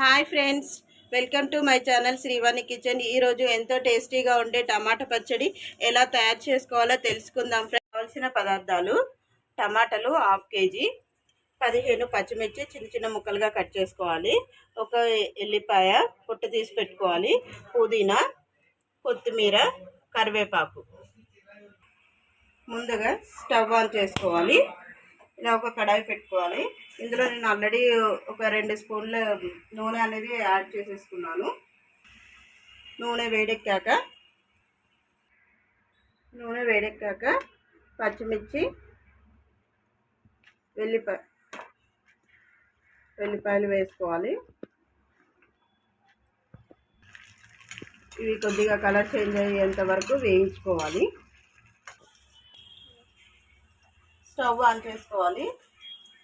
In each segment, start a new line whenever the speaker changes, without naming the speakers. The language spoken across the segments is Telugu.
Hi friends welcome to my channel Srivani kitchen. ఈరోజు ఎంతో టేస్టీగా ఉండే టమాటా పచ్చడి ఎలా తయారు చేసుకోవాలో తెలుసుకుందాం ఫ్రెండ్స్. కావాల్సిన పదార్థాలు టమాటాలు హాఫ్ కేజీ పదిహేను పచ్చిమిర్చి చిన్న చిన్న ముక్కలుగా కట్ చేసుకోవాలి. ఒక ఎల్లిపాయ పొట్టు తీసి పెట్టుకోవాలి. పుదీనా కొత్తిమీర కరివేపాకు. ముందుగా స్టవ్ ఆన్ చేసుకోవాలి. ఇలా ఒక కడాయి పెట్టుకోవాలి. ఇందులో నేను ఆల్రెడీ ఒక రెండు స్పూన్ల నూనె అనేది యాడ్ చేసేసుకున్నాను. నూనె వేడెక్కాక నూనె వేడెక్కాక పచ్చిమిర్చి వెల్లిపాయ వెల్లిపాయలు వేసుకోవాలి. ఇవి కొద్దిగా కలర్ చేంజ్ అయ్యేంత వరకు వేయించుకోవాలి. స్టవ్ ఆన్ చేసుకోవాలి.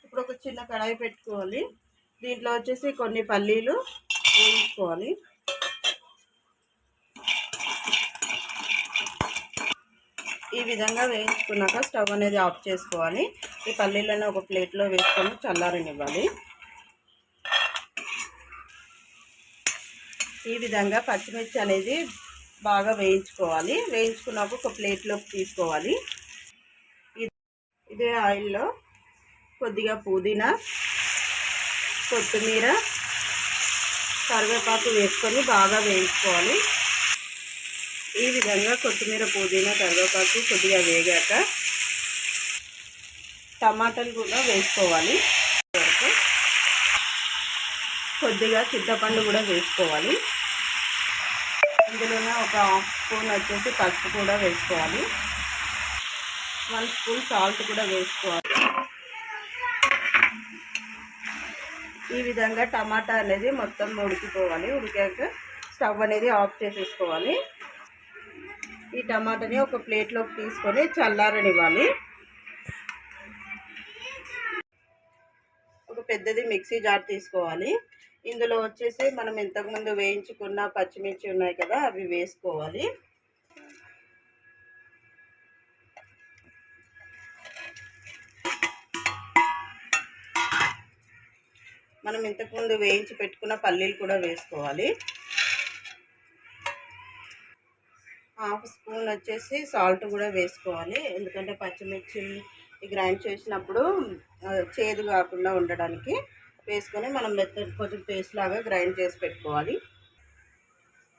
ఇప్పుడు ఒక చిన్న కడాయి పెట్టుకోవాలి. దీంట్లో వచ్చేసి కొన్ని పల్లీలు వేయించుకోవాలి. ఈ విధంగా వేయించుకున్నాక స్టవ్ అనేది ఆఫ్ చేసుకోవాలి. ఈ పల్లీలను ఒక ప్లేట్లో వేసుకొని చల్లారనివ్వాలి. ఈ విధంగా పచ్చిమిర్చి అనేది బాగా వేయించుకోవాలి. వేయించుకున్నాక ఒక ప్లేట్లోకి తీసుకోవాలి. ఇదే ఆయిల్లో కొద్దిగా పుదీనా కొత్తిమీర కరివేపాకు వేసుకొని బాగా వేయించుకోవాలి. ఈ విధంగా కొత్తిమీర పుదీనా కరివేపాకు కొద్దిగా వేగాక టమాటాలు కూడా వేసుకోవాలి. వరకు కొద్దిగా చింతపండు కూడా వేసుకోవాలి. ఇందులోనే ఒక హాఫ్ స్పూన్ వచ్చేసి పసుపు కూడా వేసుకోవాలి. వన్ స్పూన్ సాల్ట్ కూడా వేసుకోవాలి. ఈ విధంగా టమాటా అనేది మొత్తం ఉడికిపోవాలి. ఉడికాక స్టవ్ అనేది ఆఫ్ చేసేసుకోవాలి. ఈ టమాటాని ఒక ప్లేట్లోకి తీసుకొని చల్లారనివ్వాలి. ఒక పెద్దది మిక్సీ జార్ తీసుకోవాలి. ఇందులో వచ్చేసి మనం ఇంతకుముందు వేయించుకున్న పచ్చిమిర్చి ఉన్నాయి కదా అవి వేసుకోవాలి. మనం ఇంతకుముందు వేయించి పెట్టుకున్న పల్లీలు కూడా వేసుకోవాలి. హాఫ్ స్పూన్ వచ్చేసి సాల్ట్ కూడా వేసుకోవాలి. ఎందుకంటే పచ్చిమిర్చి గ్రైండ్ చేసినప్పుడు చేదు కాకుండా ఉండడానికి వేసుకొని మనం మెత్త కొంచెం పేస్ట్ లాగా గ్రైండ్ చేసి పెట్టుకోవాలి.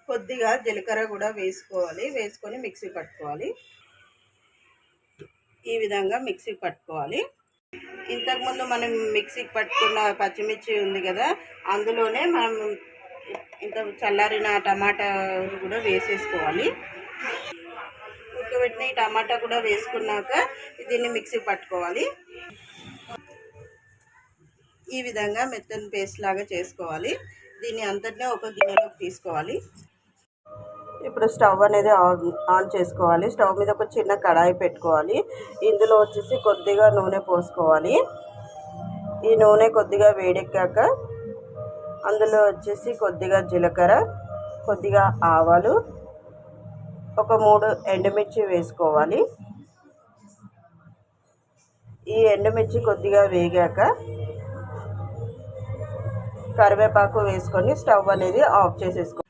కొద్దిగా జీలకర్ర కూడా వేసుకోవాలి. వేసుకొని మిక్సీ పట్టుకోవాలి. ఈ విధంగా మిక్సీ పట్టుకోవాలి. ఇంతకుముందు మనం మిక్సీకి పట్టుకున్న పచ్చిమిర్చి ఉంది కదా అందులోనే మనం ఇంత చల్లారిన టమాటా కూడా వేసేసుకోవాలి. ఉడకబెట్టిన ఈ టమాటా కూడా వేసుకున్నాక దీన్ని మిక్సీ పట్టుకోవాలి. ఈ విధంగా మెత్తని పేస్ట్ లాగా చేసుకోవాలి. దీన్ని అంతటినే ఒక గిన్నెలోకి తీసుకోవాలి. ఇప్పుడు స్టవ్ అనేది ఆన్ ఆన్ చేసుకోవాలి. స్టవ్ మీద ఒక చిన్న కడాయి పెట్టుకోవాలి. ఇందులో వచ్చేసి కొద్దిగా నూనె పోసుకోవాలి. ఈ నూనె కొద్దిగా వేడెక్కాక అందులో వచ్చేసి కొద్దిగా జీలకర్ర కొద్దిగా ఆవాలు ఒక మూడు ఎండుమిర్చి వేసుకోవాలి. ఈ ఎండుమిర్చి కొద్దిగా వేగాక కరివేపాకు వేసుకొని స్టవ్ అనేది ఆఫ్ చేసేసుకోవాలి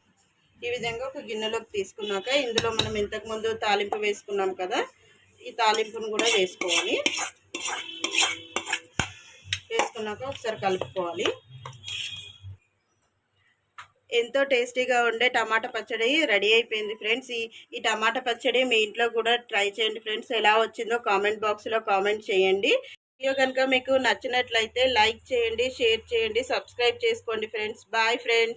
ఈ విధంగా ఒక గిన్నెలోకి తీసుకున్నాక ఇందులో మనం ఇంతకుముందు తాలింపు వేసుకున్నాం కదా ఈ తాలింపును కూడా వేసుకోవాలి. వేసుకున్నాక ఒకసారి కలుపుకోవాలి. ఎంతో టేస్టీగా ఉండే టమాటా పచ్చడి రెడీ అయిపోయింది ఫ్రెండ్స్. ఈ ఈ టమాటా పచ్చడి మీ ఇంట్లో కూడా ట్రై చేయండి ఫ్రెండ్స్. ఎలా వచ్చిందో కామెంట్ బాక్స్లో కామెంట్ చేయండి. వీడియో కనుక మీకు నచ్చినట్లయితే లైక్ చేయండి షేర్ చేయండి సబ్స్క్రైబ్ చేసుకోండి ఫ్రెండ్స్. Bye friends.